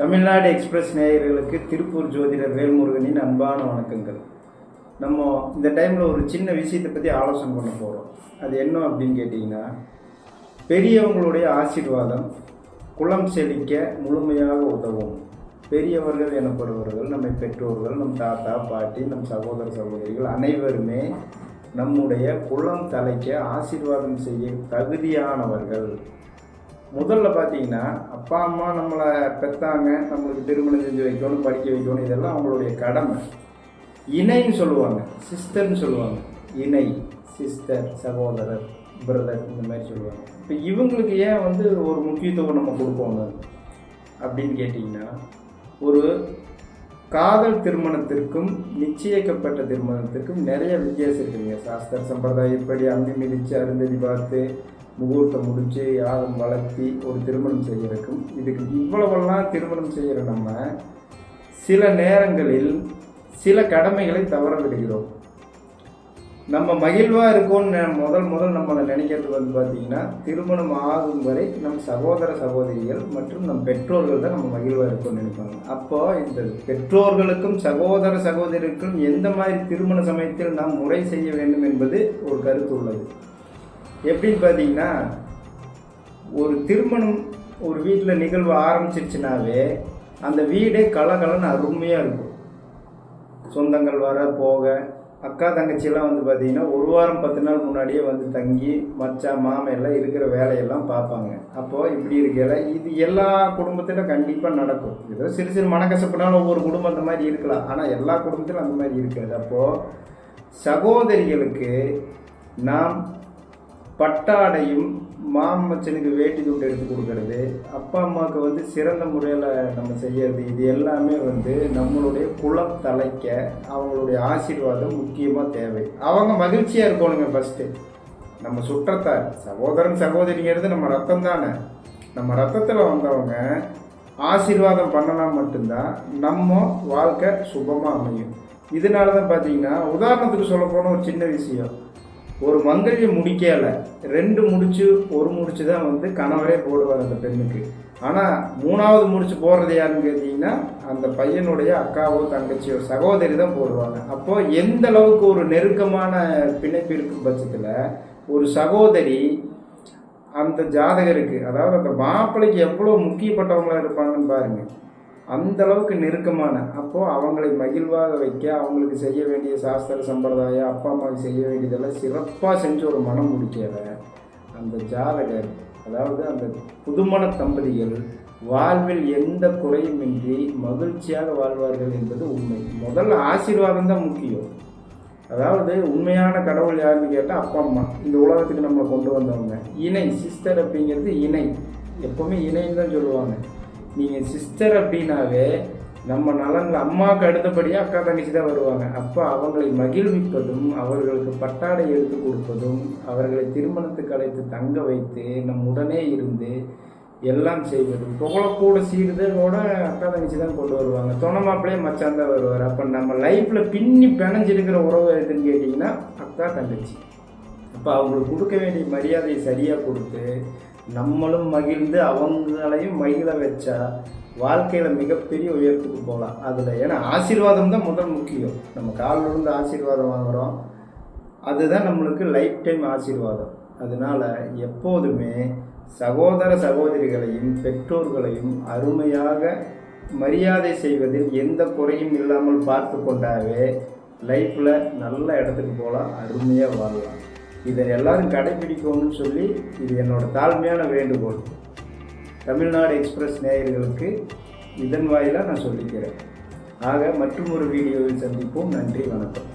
Tamil Nadu express நேயர்களுக்கு திருப்பூர் ஜோதிடர் வேல்முருகனின் அன்பான வணக்கங்கள். நம்ம இந்த டைமில் ஒரு சின்ன விஷயத்தை பற்றி ஆலோசனை பண்ண போகிறோம் அது என்ன அப்படின்னு கேட்டிங்கன்னா பெரியவங்களுடைய ஆசீர்வாதம் குளம் செழிக்க முழுமையாக உதவும். பெரியவர்கள் எனப்படுபவர்கள் நம்மை பெற்றோர்கள் நம் தாத்தா பாட்டி நம் சகோதர சகோதரிகள் அனைவருமே நம்முடைய குளம் தலைக்க ஆசீர்வாதம் செய்ய தகுதியானவர்கள். முதல்ல பார்த்தீங்கன்னா அப்பா அம்மா நம்மளை பெற்றாங்க நம்மளுக்கு திருமணம் செஞ்சு வைக்கணும் படிக்க வைக்கணும் இதெல்லாம் அவங்களுடைய கடமை. இணைன்னு சொல்லுவாங்க சிஸ்டர்னு சொல்லுவாங்க. இணை சிஸ்டர் சகோதரர் பிரதர் இந்த மாதிரி சொல்லுவாங்க. இப்போ இவங்களுக்கு ஏன் வந்து ஒரு முக்கியத்துவம் நம்ம கொடுப்போங்க அப்படின்னு கேட்டிங்கன்னா ஒரு காதல் திருமணத்திற்கும் நிச்சயிக்கப்பட்ட திருமணத்திற்கும் நிறைய வித்தியாசம் இருக்குங்க. சாஸ்திர சம்பிரதாயப்படி அம்மி மிதித்து அருந்ததி பார்த்து முகூர்த்தம் முடித்து யாகம் வளர்த்தி ஒரு திருமணம் செய்யறதுக்கும் இதுக்கு இவ்வளவெல்லாம் திருமணம் செய்கிற நம்ம. சில நேரங்களில் சில கடமைகளை தவற விடுகிறோம். நம்ம மகிழ்வாக இருக்கோம்னு முதல் முதல் நம்மளை நினைக்கிறது வந்து பார்த்தீங்கன்னா திருமணம் ஆகும் வரை நம் சகோதர சகோதரிகள் மற்றும் நம் பெற்றோர்கள் தான் நம்ம மகிழ்வாக இருக்கோம்னு நினைப்பாங்க. அப்போ இந்த பெற்றோர்களுக்கும் சகோதர சகோதரிகளுக்கும் எந்த மாதிரி திருமண சமயத்தில் நாம் முறை செய்ய வேண்டும் என்பது ஒரு கருத்து உள்ளது. எப்படின்னு பார்த்தீங்கன்னா ஒரு திருமணம் ஒரு வீட்டில் நிகழ்வு ஆரம்பிச்சிருச்சுனாவே அந்த வீடே கலகலன்னு அருமையாக இருக்கும். சொந்தங்கள் வர போக அக்கா தங்கச்சியெல்லாம் வந்து பார்த்தீங்கன்னா ஒரு வாரம் பத்து நாள் முன்னாடியே வந்து தங்கி மச்சான் மாமன் எல்லாம் இருக்கிற வேலையெல்லாம் பார்ப்பாங்க அப்போது இப்படி இருக்கையில இது எல்லா குடும்பத்திலும் கண்டிப்பாக நடக்கும். ஏதோ சிறு சிறு மனக்கசப்புனாலும் ஒவ்வொரு குடும்பம் அந்த மாதிரி இருக்கலாம். ஆனால் எல்லா குடும்பத்திலும் அந்த மாதிரி இருக்காது. அப்போது சகோதரிகளுக்கு நாம் பட்டாடையும் மாமச்சனுக்கு வேட்டி துண்டு எடுத்து கொடுக்கறது. அப்பா அம்மாவுக்கு வந்து சிறந்த முறையில் நம்ம செய்யறது இது எல்லாமே வந்து நம்மளுடைய குலம் தலைக்க அவங்களுடைய ஆசீர்வாதம் முக்கியமாக தேவை. அவங்க மகிழ்ச்சியாக இருக்கணுங்க ஃபஸ்ட்டு நம்ம சுற்றத்தார் சகோதரன் சகோதரிங்கிறது நம்ம ரத்தம் தானே நம்ம ரத்தத்தில் வந்தவங்க ஆசீர்வாதம் பண்ணனா மட்டும்தான் நம்ம வாழ்க்கை சுபமாக அமையும். இதனால தான் பார்த்தீங்கன்னா உதாரணத்துக்கு சொல்ல போன ஒரு சின்ன விஷயம். ஒரு மந்திரியை முடிக்கல. ரெண்டு முடிச்சு ஒரு முடிச்சு தான் வந்து கணவரே போடுவார் அந்த பெண்ணுக்கு. ஆனால் மூணாவது முடிச்சு போடுறது யாருன்னு கேட்டிங்கன்னா அந்த பையனுடைய அக்காவோ தங்கச்சியோ சகோதரி தான் போடுவாங்க. அப்போது எந்த அளவுக்கு ஒரு நெருக்கமான பிணைப்பு இருக்கும் பட்சத்தில் ஒரு சகோதரி அந்த ஜாதகருக்கு அதாவது அந்த மாப்பிள்ளைக்கு எவ்வளோ முக்கியப்பட்டவங்களா இருப்பாங்கன்னு பாருங்கள் அந்த அளவுக்கு நெருக்கமான அப்போது அவங்களை மகிழ்வாக வைக்க அவங்களுக்கு செய்ய வேண்டிய சாஸ்திர சம்பிரதாயம் அப்பா அம்மாவுக்கு செய்ய வேண்டியதெல்லாம் சிறப்பாக செஞ்சு ஒரு மனம் முடிக்கிற அந்த ஜாதகர் அதாவது அந்த புதுமண தம்பதிகள் வாழ்வில் எந்த குறையுமின்றி மகிழ்ச்சியாக வாழ்வார்கள் என்பது உண்மை. முதல்ல ஆசீர்வாதம் தான் முக்கியம். அதாவது உண்மையான கடவுள் யாருன்னு கேட்டால் அப்பா அம்மா. இந்த உலகத்துக்கு நம்மளை கொண்டு வந்தவங்க. இணை சிஸ்டர் அப்படிங்கிறது இணை. எப்போவுமே இணைன்னு தான் சொல்லுவாங்க. நீங்கள் சிஸ்டர் அப்படின்னாவே நம்ம நலனில் அம்மாவுக்கு அடுத்தபடியாக அக்கா தங்கச்சி தான் வருவாங்க. அப்போ அவங்களை மகிழ்விப்பதும் அவர்களுக்கு பட்டாடை எடுத்து கொடுப்பதும் அவர்களை திருமணத்துக்கு அழைத்து தங்க வைத்து நம் உடனே இருந்து எல்லாம் செய்வதும் புகழக்கூட சீர்தோட அக்கா தங்கச்சி தான் கொண்டு வருவாங்க. துணை மாப்பிள்ளையே மச்சான் தான் வருவார். அப்போ நம்ம லைஃப்பில் பின்னி பிணைஞ்சிருக்கிற உறவு எதுன்னு கேட்டிங்கன்னா அக்கா தங்கச்சி. அப்போ அவங்களுக்கு கொடுக்க வேண்டிய மரியாதையை சரியாக கொடுத்து நம்மளும் மகிழ்ந்து அவங்களையும் மகிழ வச்சா வாழ்க்கையில் மிகப்பெரிய உயரத்துக்கு போகலாம். அதில் ஏன்னா ஆசீர்வாதம் தான் முதல் முக்கியம். நம்ம காலில் இருந்து ஆசீர்வாதம் வாங்குகிறோம் அதுதான் நம்மளுக்கு லைஃப் டைம் ஆசீர்வாதம். அதனால் எப்போதுமே சகோதர சகோதரிகளையும் பெற்றோர்களையும் அருமையாக மரியாதை செய்வதில் எந்த குறையும் இல்லாமல் பார்த்து கொண்டாவே லைஃப்பில் நல்ல இடத்துக்கு போகலாம் அருமையாக வாழலாம். இதை எல்லாரும் கடைபிடிக்கணும்னு சொல்லி இது என்னோட தாழ்மையான வேண்டுகோள். தமிழ்நாடு எக்ஸ்பிரஸ் நேயர்களுக்கு இதன் வாயிலாக நான் சொல்லிக்கிறேன். ஆக மற்றும் ஒரு வீடியோவில் சந்திப்போம். நன்றி வணக்கம்.